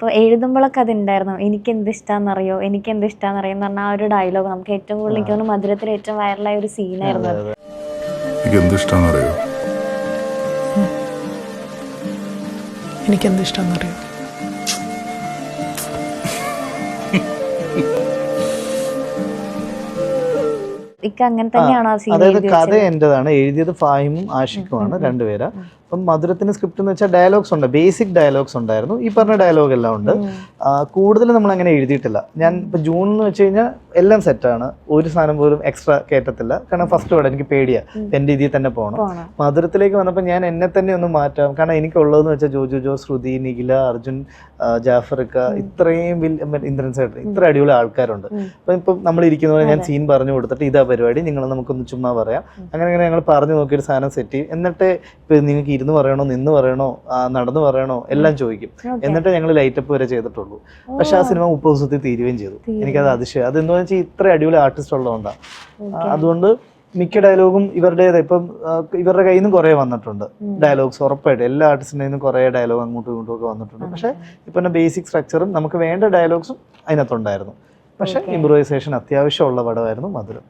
അപ്പോൾ എഴുതുമ്പോഴൊക്കെ അതുണ്ടായിരുന്നു. എനിക്ക് എന്ത് ഇഷ്ടമാണെന്നറിയോ എനിക്ക് എന്ത് ഇഷ്ടമാണെന്നറിയോ എന്ന് പറഞ്ഞാൽ ആ ഒരു ഡയലോഗ് നമുക്ക് ഏറ്റവും കൂടുതൽ എനിക്ക് തോന്നുന്നു മധുരത്തിൽ ഏറ്റവും വൈറലായ ഒരു സീനായിരുന്നു അത് എനിക്ക് എന്ത് ഇഷ്ടമാണെന്നറിയോ ഇഷ്ടമെന്നറിയാം ഇക്ക അങ്ങനെ തന്നെയാണോ ആ സീൻ അതായത് കഥ എന്റേതാണ്. എഴുതിയത് ഫാഹിമും ആഷിഖുമാണ് രണ്ടുപേരാ. അപ്പം മധുരത്തിന് സ്ക്രിപ്റ്റ് എന്ന് വെച്ചാൽ ഡയലോഗ്സ് ഉണ്ട് ബേസിക് ഡയലോഗ്സ് ഉണ്ടായിരുന്നു. ഈ പറഞ്ഞ ഡയലോഗ് എല്ലാം ഉണ്ട്. കൂടുതൽ നമ്മൾ അങ്ങനെ എഴുതിയിട്ടില്ല. ഞാൻ ഇപ്പൊ ജൂൺ എന്ന് വെച്ച് കഴിഞ്ഞാൽ എല്ലാം സെറ്റാണ് ഒരു സാധനം പോലും എക്സ്ട്രാ കയറ്റത്തില്ല കാരണം ഫസ്റ്റ് വേർഡ് എനിക്ക് പേടിയാ. എന്റെ രീതിയിൽ തന്നെ പോകണം മധുരത്തിലേക്ക് വന്നപ്പോൾ ഞാൻ എന്നെ തന്നെ ഒന്ന് മാറ്റാം. കാരണം എനിക്കുള്ളതെന്ന് വെച്ചാൽ ജോജു ജോ ശ്രുതി നിഖില അർജുൻ ജാഫർക്ക ഇത്രയും വലിയ ഇന്ദ്രൻ സേട്ടൻ ഇത്ര അടിപൊളി ആൾക്കാരുണ്ട്. അപ്പൊ ഇപ്പം നമ്മൾ ഇരിക്കുന്ന പോലെ ഞാൻ സീൻ പറഞ്ഞു കൊടുത്തിട്ട് ഇതാ പരിപാടി. നിങ്ങൾ നമുക്കൊന്ന് ചുമ്മാ പറയാം. അങ്ങനെ അങ്ങനെ ഞങ്ങൾ പറഞ്ഞു നോക്കിയൊരു സാധനം സെറ്റ് ചെയ്യും. എന്നിട്ട് ഇപ്പൊ നിങ്ങൾക്ക് ഇരുന്ന് പറയണോ നിന്ന് പറയണോ നടന്നു പറയണോ എല്ലാം ചോദിക്കും. എന്നിട്ട് ഞങ്ങൾ ലൈറ്റപ്പ് വരെ ചെയ്തിട്ടുള്ളൂ. പക്ഷെ ആ സിനിമ മുപ്പത് ദിവസത്തിൽ തീരുകയും ചെയ്തു. എനിക്കത് അതിശയം. അതെന്ന് വെച്ചാൽ ഇത്ര അടിപൊളി ആർട്ടിസ്റ്റ് ഉള്ളതുകൊണ്ടാണ് അതുകൊണ്ട് മിക്ക ഡയലോഗും ഇവരുടേത്. ഇപ്പം ഇവരുടെ കയ്യിൽ നിന്ന് കുറേ വന്നിട്ടുണ്ട്. ഡയലോഗ്സ് ഉറപ്പായിട്ട്. എല്ലാ ആർട്ടിസ്റ്റിന്റെ നിന്ന് കുറേ ഡയലോഗ് അങ്ങോട്ടും ഇങ്ങോട്ടും ഒക്കെ വന്നിട്ടുണ്ട്. പക്ഷേ ഇപ്പം ബേസിക് സ്ട്രക്ചറും നമുക്ക് വേണ്ട ഡയലോഗ്സും അതിനകത്തുണ്ടായിരുന്നു. പക്ഷേ ഇംപ്രൂവൈസേഷൻ അത്യാവശ്യമുള്ള പടമായിരുന്നു മധുരം.